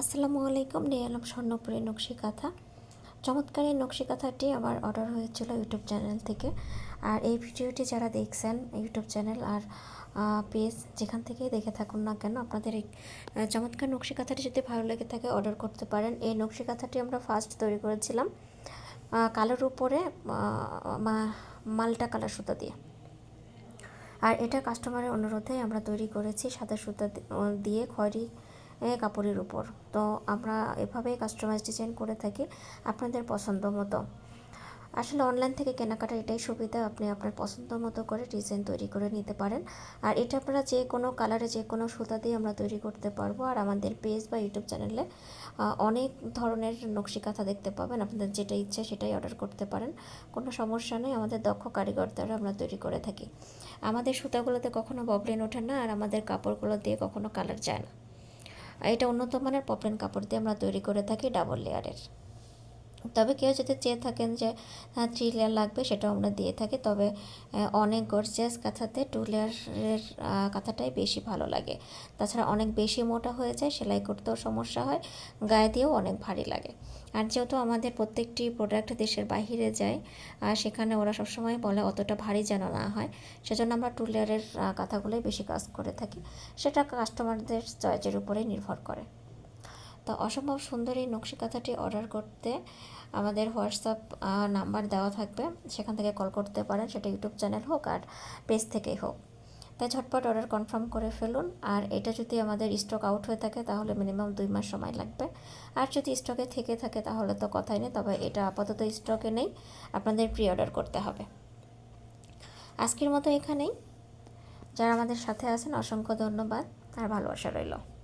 আসসালামু আলাইকুম, নিয়ে এলাম স্বর্ণপুরের নকশি কাঁথা চমৎকার এই নকশি কাঁথাটি আমার অর্ডার হয়েছিল ইউটিউব চ্যানেল থেকে। আর এই ভিডিওটি যারা দেখছেন ইউটিউব চ্যানেল আর পেজ যেখান থেকেই দেখে থাকুন না কেন, আপনাদের এই চমৎকার নকশি কাঁথাটি যদি ভালো লেগে থাকে অর্ডার করতে পারেন। এই নকশি কাঁথাটি আমরা ফার্স্ট তৈরি করেছিলাম কালোর উপরে মালটা কালার সুতা দিয়ে। আর এটা কাস্টমারের অনুরোধে আমরা তৈরি করেছি সাদা সুতা দিয়ে খয়েরি কাপড়ের উপর। তো আমরা এভাবেই কাস্টমাইজ ডিজাইন করে থাকি আপনাদের পছন্দ মতো। আসলে অনলাইন থেকে কেনাকাটা এটাই সুবিধা, আপনি আপনার পছন্দ মতো করে ডিজাইন তৈরি করে নিতে পারেন। আর এটা আপনারা যে কোনো কালারে যে কোনো সুতা দিয়ে আমরা তৈরি করতে পারব। আর আমাদের পেজ বা ইউটিউব চ্যানেলে অনেক ধরনের নকশি কাঁথা দেখতে পাবেন। আপনাদের যেটা ইচ্ছে সেটাই অর্ডার করতে পারেন। কোনো সমস্যা নেই, আমাদের দক্ষ কারিগর দ্বারা আমরা তৈরি করে থাকি। আমাদের সুতাগুলোতে কখনো ববলিন ওঠে না, আর আমাদের কাপড়গুলো দিয়ে কখনো কালার যায় না। এটা উন্নত মানের পপলিন কাপড় দিয়ে আমরা তৈরি করে থাকি ডাবল লেয়ারের। তবে কেউ যদি চেয়ে থাকেন যে থ্রি লেয়ার লাগবে সেটাও আমরা দিয়ে থাকি। তবে অনেক গর্জিয়াস কাঁথাতে টু লেয়ারের কাঁথাটাই বেশি ভালো লাগে। তাছাড়া অনেক বেশি মোটা হয়ে যায়, সেলাই করতেও সমস্যা হয়, গায়ে দিয়েও অনেক ভারী লাগে। আর যেহেতু আমাদের প্রত্যেকটি প্রোডাক্ট দেশের বাইরে যায় আর সেখানে ওরা সবসময় বলে অতটা ভারী যেন না হয়। সেজন্য আমরা টু লেয়ারের কাঁথাগুলোই বেশি কাজ করে থাকি। সেটা কাস্টমারদের চয়েসের উপরেই নির্ভর করে। তো অসম্ভব সুন্দর এই নকশি কাঁথাটি অর্ডার করতে আমাদের হোয়াটসঅ্যাপ নাম্বার দেওয়া থাকবে। সেখান থেকে কল করতে পারেন, সেটা ইউটিউব চ্যানেল হোক আর পেজ থেকেই হোক। তাই ঝটপট অর্ডার কনফার্ম করে ফেলুন। আর এটা যদি আমাদের স্টক আউট হয়ে থাকে, তাহলে মিনিমাম দুই মাস সময় লাগবে। আর যদি স্টকে থেকে থাকে, তাহলে তো কথাই নেই, তবে এটা আপাতত স্টকে নেই। আপনাদের প্রি অর্ডার করতে হবে। আজকের মতো এখানেই। যারা আমাদের সাথে আছেন, অসংখ্য ধন্যবাদ। আর ভালোবাসা রইল।